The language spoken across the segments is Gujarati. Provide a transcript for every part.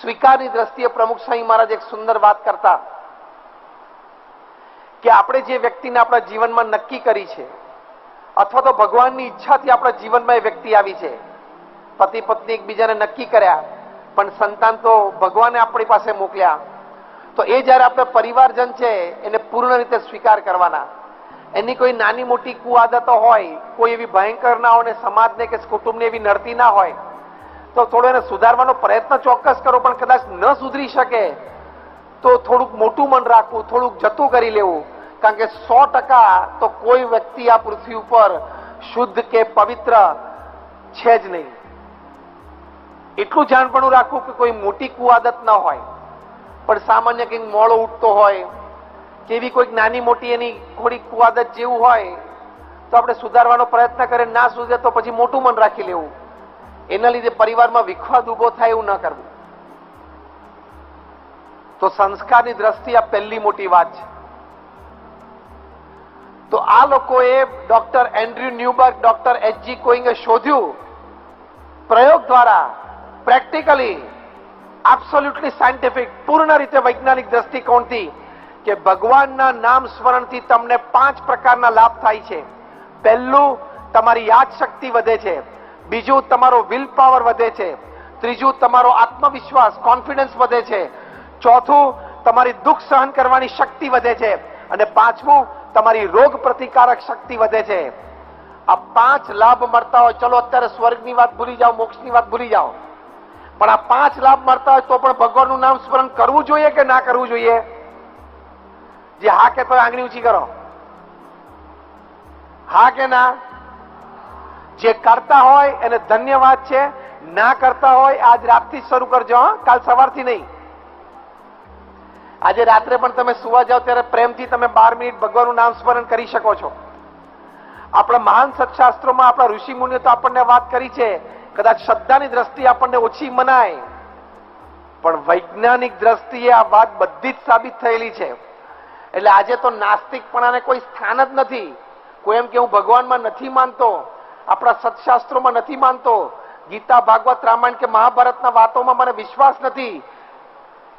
સ્વીકારની દ્રષ્ટિએ પ્રમુખ સ્વામી મહારાજ એક સુંદર વાત કરતા કે આપણે જે વ્યક્તિને આપણા જીવનમાં નક્કી કરી છે, અથવા તો ભગવાનની ઈચ્છાથી આપણા જીવનમાં એ વ્યક્તિ આવી છે, પતિ પત્ની એકબીજાને નક્કી કર્યા, પણ સંતાન તો ભગવાને આપણી પાસે મોકલ્યા, તો એ જ્યારે આપણે પરિવારજન છે, એને પૂર્ણ રીતે સ્વીકાર કરવાના. એની કોઈ નાની મોટી કુઆદતો હોય, કોઈ એવી ભયંકર ના હોય સમાજને કે કુટુંબને એવી નડતી ના હોય તો થોડો એને સુધારવાનો પ્રયત્ન ચોક્કસ કરો, પણ કદાચ ન સુધરી શકે, તો થોડુંક મોટું મન રાખવું, થોડુંક જતું કરી લેવું. કારણ કે સો ટકા તો કોઈ વ્યક્તિ આ પૃથ્વી ઉપર શુદ્ધ કે પવિત્ર છે જ નહીં. એટલું જાણપણું રાખવું કે કોઈ મોટી કુઆદત ન હોય. પણ સામાન્ય કંઈક મોળો ઉઠતો હોય, કે એવી કોઈક નાની મોટી એની થોડી કુઆદત જેવું હોય, તો આપણે સુધારવાનો પ્રયત્ન કરે, ના સુધરે તો પછી મોટું મન રાખી લેવું. એના લીધે પરિવારમાં વિખવાદ ઊભો થાય એવું ન કરવું. તો સંસ્કારની દ્રષ્ટિ આ પહેલી મોટી વાત છે. તો આ લોકોએ doctor Andrew Newberg, doctor H G કોઈંગે શોધ્યું, પ્રયોગ દ્વારા પ્રેક્ટિકલી એબ્સોલ્યુટલી સાયન્ટિફિક પૂર્ણ રીતે વૈજ્ઞાનિક દ્રષ્ટિકોણથી કે ભગવાનના નામ સ્મરણથી તમને પાંચ પ્રકારના લાભ થાય છે. પહેલું, તમારી યાદશક્તિ વધે છે. બીજું તમારો વિલ પાવર વધે છે. ત્રીજું તમારો આત્મવિશ્વાસ કોન્ફિડન્સ વધે છે. ચોથું, તમારી દુઃખ સહન કરવાની શક્તિ વધે છે. અને પાંચમું, તમારી રોગ પ્રતિકારક શક્તિ વધે છે. આ પાંચ લાભ મળતા હોય, ચલો અત્યારે સ્વર્ગની વાત ભૂલી જાઓ, મોક્ષની વાત ભૂલી જાઓ. પણ આ પાંચ લાભ મળતા હોય તો પણ ભગવાનનું નામ સ્મરણ કરવું જોઈએ કે ના કરવું જોઈએ? જે હા કે તો આંગળી ઊંચી કરો. હા કે ના? જે કરતા હોય એને ધન્યવાદ છે. ના કરતા હોય આજ રાતથી શરૂ કરજો? કાલ સવારથી નહીં. આજે રાત્રે પણ તમે સુવા જાઓ ત્યારે પ્રેમથી તમે બાર મિનિટ ભગવાનનું નામ સ્મરણ કરી શકો છો. આપણા મહાન સત્શાસ્ત્રોમાં આપણા ઋષિ મુનિઓ તો આપણને વાત કરી છે. કદાચ શ્રદ્ધાની દ્રષ્ટિએ આપણને ઓછી મનાય. પણ વૈજ્ઞાનિક દ્રષ્ટિએ આ વાત બધી જ સાબિત થયેલી છે. એટલે આજે તો નાસ્તિકપણાને કોઈ સ્થાન જ નથી. કોઈ એમ કે હું ભગવાનમાં નથી માનતો. આપણા સત્શાસ્ત્રોમાં નથી માનતો. ગીતા ભાગવત રામાયણ કે મહાભારતના વાતોમાં મને વિશ્વાસ નથી.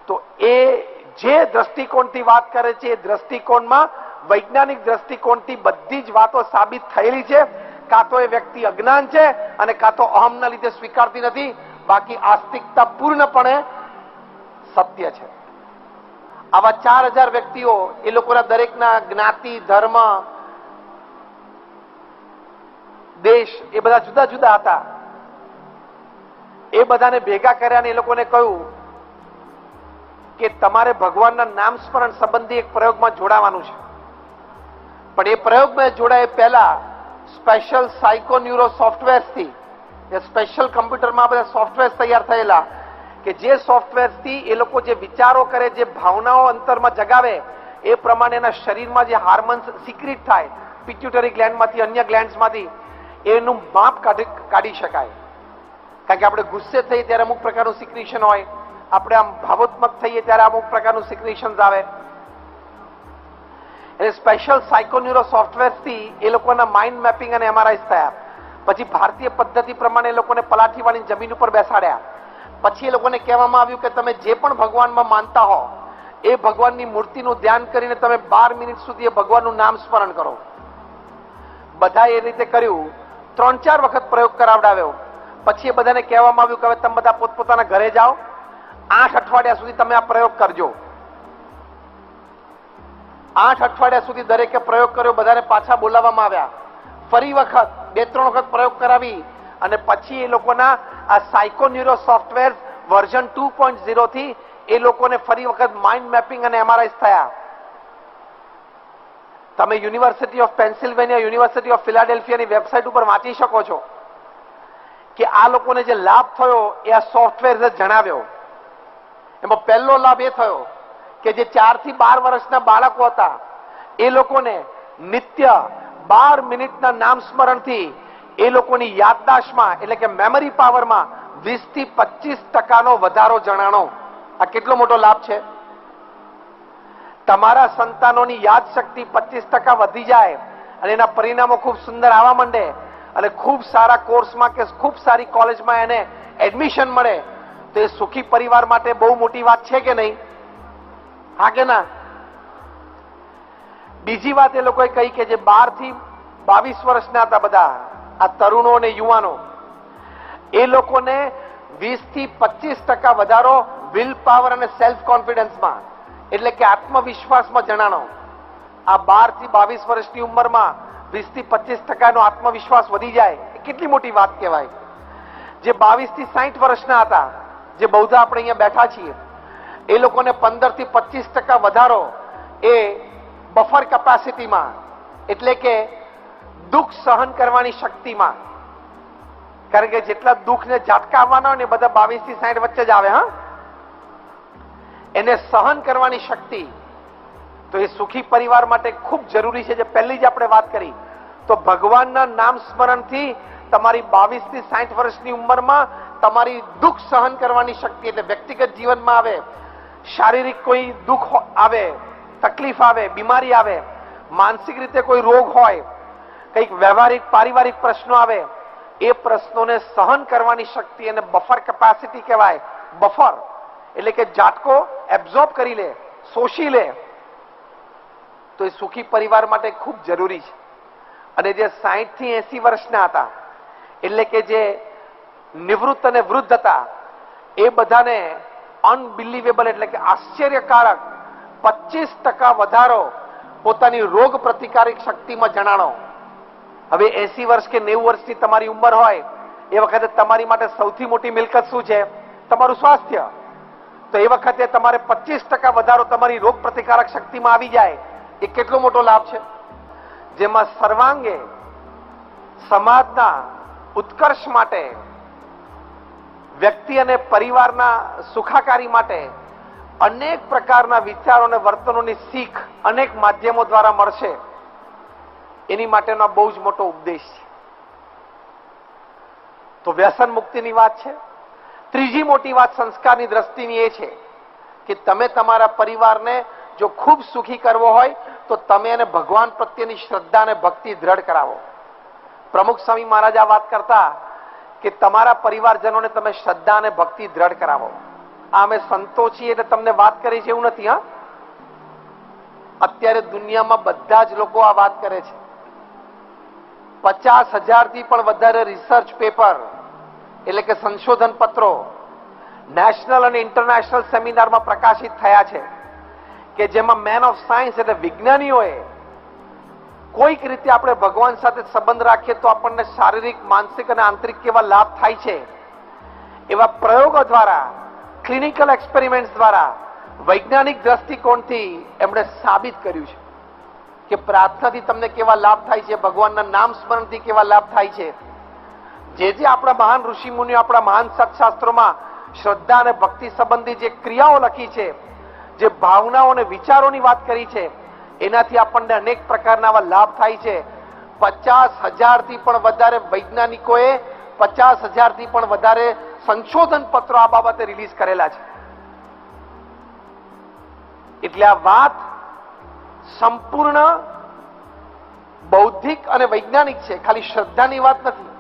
તો એ જે દ્રષ્ટિકોણથી વાત કરે છે, એ દ્રષ્ટિકોણમાં, વૈજ્ઞાનિક દ્રષ્ટિકોણથી બધી જ વાતો સાબિત થયેલી છે. કાં તો એ વ્યક્તિ અજ્ઞાન છે અને કાં તો અહમના લીધે સ્વીકારતી નથી. બાકી આસ્તિકતા પૂર્ણપણે સત્ય છે. આવા ચાર હજાર વ્યક્તિઓ, એ લોકોના દરેકના જ્ઞાતિ, ધર્મ દેશ એ બધા જુદા જુદા હતા. એ બધાને ભેગા કર્યા અને એ લોકોને કહ્યું કે તમારે ભગવાનના નામ સ્મરણ સંબંધી એક પ્રયોગમાં જોડાવાનું છે. પણ એ પ્રયોગમાં જોડાય પહેલા સ્પેશિયલ સાયકોન્યુરો સોફ્ટવેરથી એ સ્પેશિયલ કમ્પ્યુટરમાં બધા સોફ્ટવેર તૈયાર થયેલા કે જે સોફ્ટવેરથી એ લોકો જે વિચારો કરે, જે ભાવનાઓ અંતરમાં જગાવે, એ પ્રમાણે એના શરીરમાં જે હાર્મોન્સ સિક્રિટ થાય પિટ્યુટરી ગ્લેન્ડમાંથી અન્ય ગ્લેન્ડ્સમાંથી એનું માપ કાઢી કાઢી શકાય. કારણ કે આપણે ગુસ્સે થઈએ ત્યારે અમુક પ્રકારનું સિક્રેશન હોય. આપણે આમ ભાવોત્મક થઈએ ત્યારે અમુક પ્રકારનું સિક્રેશન આવે. એટલે સ્પેશિયલ સાયકોન્યુરો સોફ્ટવેરથી એ લોકોના માઇન્ડ મેપિંગ અને એમઆરઆઈ થયા. પછી ભારતીય પદ્ધતિ પ્રમાણે એ લોકોને પલાઠીવાળી જમીન ઉપર બેસાડ્યા. પછી એ લોકોને કહેવામાં આવ્યું કે તમે જે પણ ભગવાનમાં માનતા હો, એ ભગવાનની મૂર્તિનું ધ્યાન કરીને તમે બાર મિનિટ સુધી એ ભગવાનનું નામ સ્મરણ કરો. બધા એ રીતે કર્યું. ત્રણ ચાર વખત પ્રયોગ કરાવડાવ્યો. પછી એ બધાને કહેવામાં આવ્યું કે હવે તમે બધા પોતપોતાના ઘરે જાઓ. આઠ અઠવાડિયા સુધી તમે આ પ્રયોગ કરજો. આઠ અઠવાડિયા સુધી દરેકે પ્રયોગ કર્યો, બધાને પાછા બોલાવવામાં આવ્યા. ફરી વખત બે ત્રણ વખત પ્રયોગ કરાવી અને પછી એ લોકોના આ psychoneuro software version two point ઝીરોથી એ લોકોને ફરી વખત માઇન્ડ મેપિંગ અને એમઆરઆઈ થયા. તમે university of Pennsylvania university of ફિલાડેલ્ફિયાની website ઉપર વાંચી શકો છો કે આ લોકોને જે લાભ થયો એ આ સોફ્ટવેર જણાવ્યો. એમાં પહેલો લાભ એ થયો કે જે ચારથી બાર વર્ષના બાળકો હતા, એ લોકોને નિત્ય બાર મિનિટના નામ સ્મરણથી એ લોકોની યાદદાશમાં, એટલે કે મેમરી પાવરમાં વીસથી પચીસ ટકાનો વધારો જણાણો. આ કેટલો મોટો લાભ છે? તમારા સંતાનોની યાદ શક્તિ પચીસ ટકા વધી જાય અને એના પરિણામો ખૂબ સુંદર આવવા માંડે. અને ખૂબ સારા કોર્સમાં કે ખૂબ સારી કોલેજમાં એને એડમિશન મળે. તો એ સુખી પરિવાર માટે બહુ મોટી વાત છે કે નહીં? હા કે ના? બીજી વાત એ લોકોએ કહી કે જે બારથી બાવીસ વર્ષના હતા બધા, આ તરુણો અને યુવાનો, એ લોકોને વીસથી પચીસ ટકા વધારો વિલ પાવર અને સેલ્ફ કોન્ફિડન્સમાં. એટલે કે આત્મવિશ્વાસમાં જણાણો. આ બારથી બાવીસ વર્ષની ઉંમરમાં વીસથી પચીસ ટકાનો આત્મવિશ્વાસ વધી જાય, એ કેટલી મોટી વાત કહેવાય? જે બાવીસથી સાહીઠ વર્ષના હતા, જે બૌદ્ધ આપણે અહીંયા બેઠા છીએ, એ લોકોને પંદરથી પચીસ ટકા વધારો એ બફર કેપેસિટીમાં, એટલે કે દુઃખ સહન કરવાની શક્તિમાં. કારણ કે જેટલા દુઃખને ઝાટકા આવવાના હોય ને બધા બાવીસથી સાઠ વચ્ચે જ આવે, હા? એને સહન કરવાની શક્તિ, તો એ સુખી પરિવાર માટે ખૂબ જરૂરી છે. જે પહેલી જ આપણે વાત કરી, તો ભગવાનના નામ સ્મરણથી તમારી બાવીસથી સાઠ વર્ષની ઉંમરમાં તમારી દુઃખ સહન કરવાની શક્તિ એટલે વ્યક્તિગત જીવનમાં આવે, શારીરિક કોઈ દુઃખ આવે, તકલીફ આવે, બીમારી આવે, માનસિક રીતે કોઈ રોગ હોય, કંઈક વ્યવહારિક, પારિવારિક પ્રશ્નો આવે, એ પ્રશ્નોને સહન કરવાની શક્તિ અને બફર કેપેસિટી કહેવાય. બફર એટલે કે ઝાટકો એબ્ઝોર્બ કરી લે, શોષી લે. તો એ સુખી પરિવાર માટે ખૂબ જરૂરી છે. અને જે સાહીઠથી એસી વર્ષના હતા, એટલે કે જે નિવૃત્ત અને વૃદ્ધ હતા, એ બધાને અનબિલીવેબલ એટલે કે આશ્ચર્યકારક પચીસ ટકા વધારો પોતાની રોગ પ્રતિકારક શક્તિમાં જણાણો. હવે એસી વર્ષ કે નેવું વર્ષની તમારી ઉંમર હોય, એ વખતે તમારી માટે સૌથી મોટી મિલકત શું છે? તમારું સ્વાસ્થ્ય. તો એ વખતે તમારે પચીસ ટકા વધારો તમારી રોગ પ્રતિકારક શક્તિમાં આવી જાય. એ કેટલો મોટો લાભ છે? જેમાં સર્વાંગે સમાજના ઉત્કર્ષ માટે, વ્યક્તિ અને પરિવારના સુખાકારી માટે અનેક પ્રકારના વિચારો અને વર્તનોની શીખ અનેક માધ્યમો દ્વારા મળશે. એની માટેનો બહુ જ મોટો ઉપદેશ છે. તો વ્યસન મુક્તિની વાત છે. ત્રીજી મોટી વાત સંસ્કારની દ્રષ્ટિની એ છે કે તમે તમારા પરિવારને જો ખૂબ સુખી કરવો હોય, તો તમે એને ભગવાન પ્રત્યેની શ્રદ્ધા અને ભક્તિ દ્રઢ કરાવો. પ્રમુખ સ્વામી મહારાજ આ વાત કરતા કે તમારા પરિવારજનોને તમે શ્રદ્ધા અને ભક્તિ દ્રઢ કરાવો. આ અમે સંતો છીએ એટલે તમને વાત કરી છે એવું નથી, હા? અત્યારે દુનિયામાં બધા જ લોકો આ વાત કરે છે. પચાસ હજારથી પણ વધારે રિસર્ચ પેપર એટલે કે સંશોધન પત્રો નેશનલ અને ઇન્ટરનેશનલ સેમિનારમાં પ્રકાશિત થયા છે કે જેમાં મેન ઓફ સાયન્સ એટલે વિજ્ઞાનીઓએ કોઈક રીતે આપણે ભગવાન સાથે સંબંધ રાખીએ તો આપણને શારીરિક, માનસિક અને આંતરિક કેવા લાભ થાય છે? એવા પ્રયોગો દ્વારા ક્લિનિકલ એક્સપેરિમેન્ટ દ્વારા વૈજ્ઞાનિક દ્રષ્ટિકોણથી એમણે સાબિત કર્યું છે કે પ્રાર્થનાથી તમને કેવા લાભ થાય છે, ભગવાનના નામ સ્મરણથી કેવા લાભ થાય છે? જે જે આપણા મહાન ઋષિ મુનિઓ આપણા મહાન સત્શાસ્ત્રોમાં શ્રદ્ધા અને ભક્તિ સંબંધી જે ક્રિયાઓ લખી છે, જે ભાવનાઓ અને વિચારોની વાત કરી છે, એનાથી આપણને અનેક પ્રકારના આવા લાભ થાય છે. પચાસ હજારથી પણ વધારે વૈજ્ઞાનિકોએ પચાસ હજારથી પણ વધારે સંશોધન પત્રો આ બાબતે રિલીઝ કરેલા છે. એટલે આ વાત સંપૂર્ણ બૌદ્ધિક અને વૈજ્ઞાનિક છે, ખાલી શ્રદ્ધાની વાત નથી.